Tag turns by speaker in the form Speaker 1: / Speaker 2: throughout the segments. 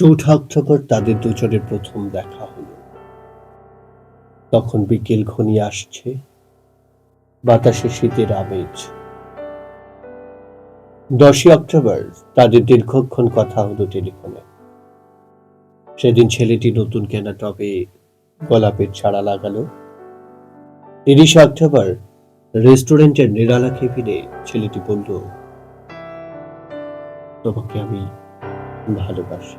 Speaker 1: চৌঠা অক্টোবর তাদের দুজনের প্রথম দেখা হলো। তখন বিকেল ঘনিয়ে আসছে, বাতাসে শীতের আমেজ। দশই অক্টোবর তাদের দীর্ঘক্ষণ কথা হলো টেলিফোনে। সেদিন ছেলেটি নতুন কেনা টবে গোলাপের চারা লাগালো। তিরিশে অক্টোবর রেস্টুরেন্টের নিরালা কেবিনে ছেলেটি বলল, তোমাকে আমি ভালোবাসি।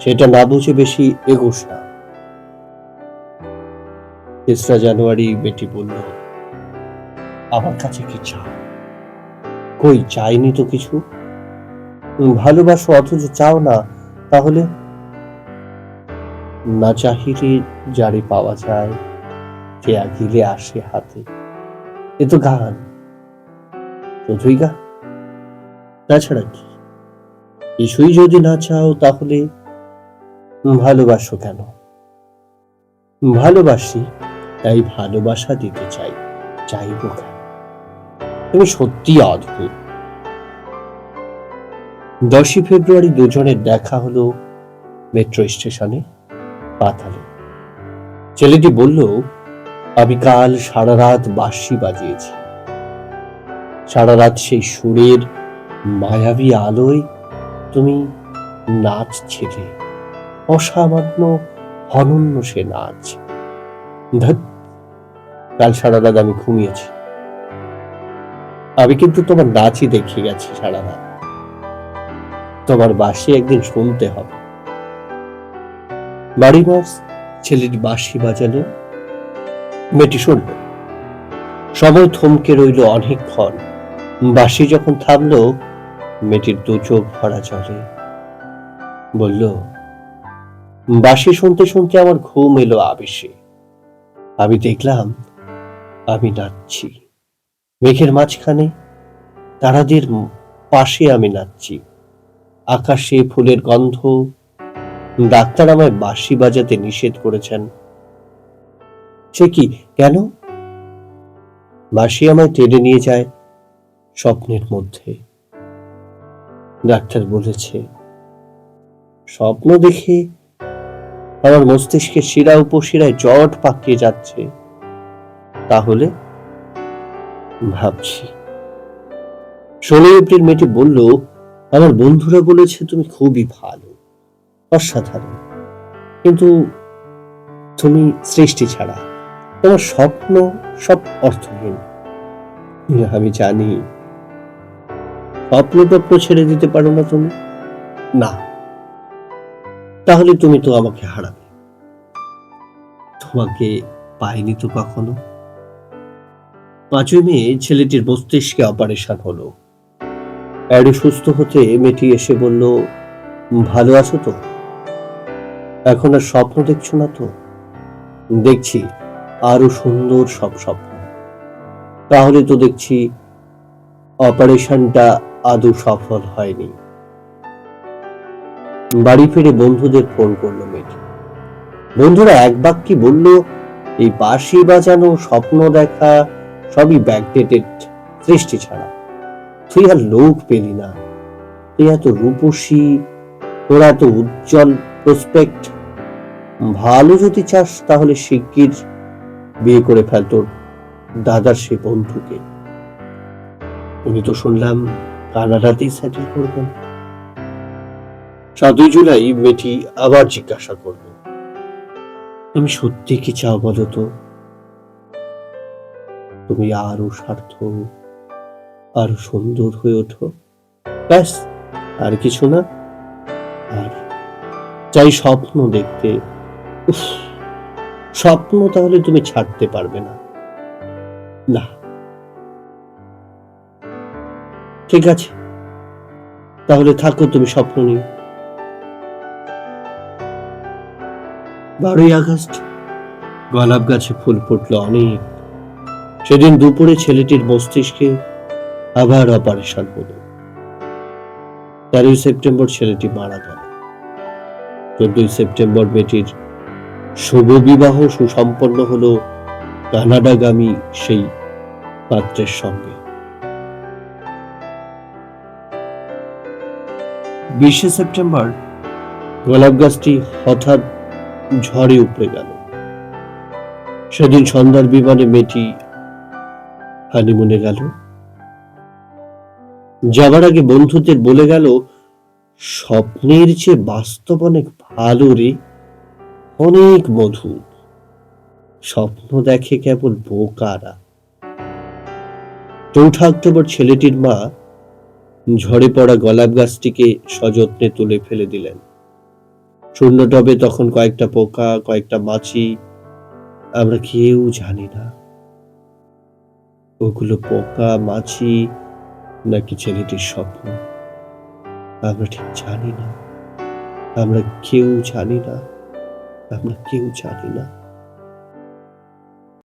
Speaker 1: সেটা না বুঝে বেশি এগোস না। তেসরা জানুয়ারি বেটি বলল, আমার কাছে কি চাও? কই চাইনি তো কিছু? ভালোবাসো, অথচ চাও না, তাহলে? না চাহিলে যারে পাওয়া যায় যে আগিলে আসে হাতে। এ তো গান। গান? তাছাড়া কি? কিছুই যদি না চাও, তাহলে ভালোবাসো কেন? ভালোবাসি, তাই ভালোবাসা দিতে চাই, চাইব কেন? তুমি সত্যি অদ্ভুত। দশই ফেব্রুয়ারি দুজনের দেখা হলো মেট্রো স্টেশনে, পাতালে। ছেলেটি বলল, আমি কাল সারা রাত বাঁশি বাজিয়েছি। সারা রাত সেই সুরের মায়াবী আলোয় তুমি নাচ নাচছিলে। অসামান্য অনন্য সে নাচ। ধ্যাৎ, কাল সারা রাত আমি ঘুমিয়েছি। আমি কিন্তু তোমার নাচই দেখে গেছি সারা রাত। তোমার বাসি একদিন শুনতে হবে। বাড়ি নার্স ছেলেটি বাঁশি বাজালো। মেয়েটি শুনল। সময় থমকে রইল অনেকক্ষণ বাঁশি যখন থামলো মেয়েটির দু চোখ ভরা জলে। বলল বাঁশি শুনতে শুনতে আমার ঘুম এলো আবেশে। আমি দেখলাম, আমি নাচছি। মেঘের মাঝখানে তারাদের পাশে আমি নাচছি। আকাশে ফুলের গন্ধ, ডাক্তার আমায় বাঁশি বাজাতে নিষেধ করেছেন। সে কি, কেন? বাঁশি আমায় টেনে নিয়ে যায় স্বপ্নের মধ্যে। ডাক্তার বলেছে, স্বপ্ন দেখে আমার মস্তিষ্কের শিরা উপশিরায় জট পাকিয়ে যাচ্ছে। তাহলে ভাবছি। ষোলোই এপ্রিল মেয়েটি বলল, আমার বন্ধুরা বলেছে তুমি খুবই ভালো, অসাধারণ। কিন্তু তুমি সৃষ্টি ছাড়া, তোমার স্বপ্ন সব অর্থহীন। আমি জানি স্বপ্ন টপ্ন ছেড়ে দিতে পারো না তুমি। না। তাহলে তুমি তো আমাকে হারাবে। তোমাকে পাইনি তো কখনো? পাঁচই মে ছেলেটির মস্তিষ্কে অপারেশন হলো। অ্যাডি সুস্থ হতে মেয়েটি এসে বলল, ভালো আছো তো? এখন আর স্বপ্ন দেখছ না তো? দেখছি, আরও সুন্দর সব স্বপ্ন। তাহলে তো দেখছি, অপারেশনটা আদৌ সফল হয়নি। বাড়ি ফিরে বন্ধুদের ফোন করল মেয়েটি। বন্ধুরা এক বাক্যে বলল, এই বাঁশি বাজানো স্বপ্ন দেখা সবই ব্যাকডেটেড সৃষ্টি ছাড়া। তুই আর লোক পেলি না। তুই এত রূপসী, তোর এত উজ্জ্বল প্রসপেক্ট ভালো যদি চাস তাহলে শিগগির বিয়ে করে ফেল তোর দাদার সে বন্ধুকে। উনি তো শুনলাম কানাডাতেই সেটেল করবেন। সাতই জুলাই মেয়েটি আবার জিজ্ঞাসা করল তুমি সত্যি কি চাও বলো তো? তুমি আরও সার্থক আরও সুন্দর হয়ে ওঠো। ব্যাস, আর কিছু না। আর চাই স্বপ্ন দেখতে স্বপ্ন তাহলে তুমি ছাড়তে পারবে না। না। ঠিক আছে। তাহলে থাকো, তুমি স্বপ্ন নিয়ে বারোই আগস্ট গোলাপ গাছে ফুল ফুটলো অনেক। সেদিন দুপুরে ছেলেটির মস্তিষ্কে আবার অপারেশন হলো। তেরোই সেপ্টেম্বর ছেলেটি মারা গেল। চোদ্দই সেপ্টেম্বর বেটির শুভ বিবাহ সুসম্পন্ন হলো কানাডাগামী সেই পাত্রের সঙ্গে। বিশে সেপ্টেম্বর গোলাপ গাছটি হঠাৎ ঝড়ে উপড়ে গেল। সেদিন সন্ধ্যার বিমানে মেয়েটি হানিমুনে গেল। যাবার আগে বন্ধুদের বলে গেল, স্বপ্নের চেয়ে বাস্তব অনেক ভালো রে, অনেক মধুর। স্বপ্ন দেখে কেবল বোকারা। চৌঠা অক্টোবর ছেলেটির মা ঝরে পড়া গোলাপ গাছটিকে সযত্নে তুলে ফেলে দিলেন। শূন্য টবে তখন কয়েকটা পোকা, কয়েকটা মাছি, আমরা কেউ জানি না। ওগুলো পোকা, মাছি নাকি ছেলেটির স্বপ্ন, আমরা ঠিক জানি না। আমরা কেউ জানি না। আমরা কেউ জানি না।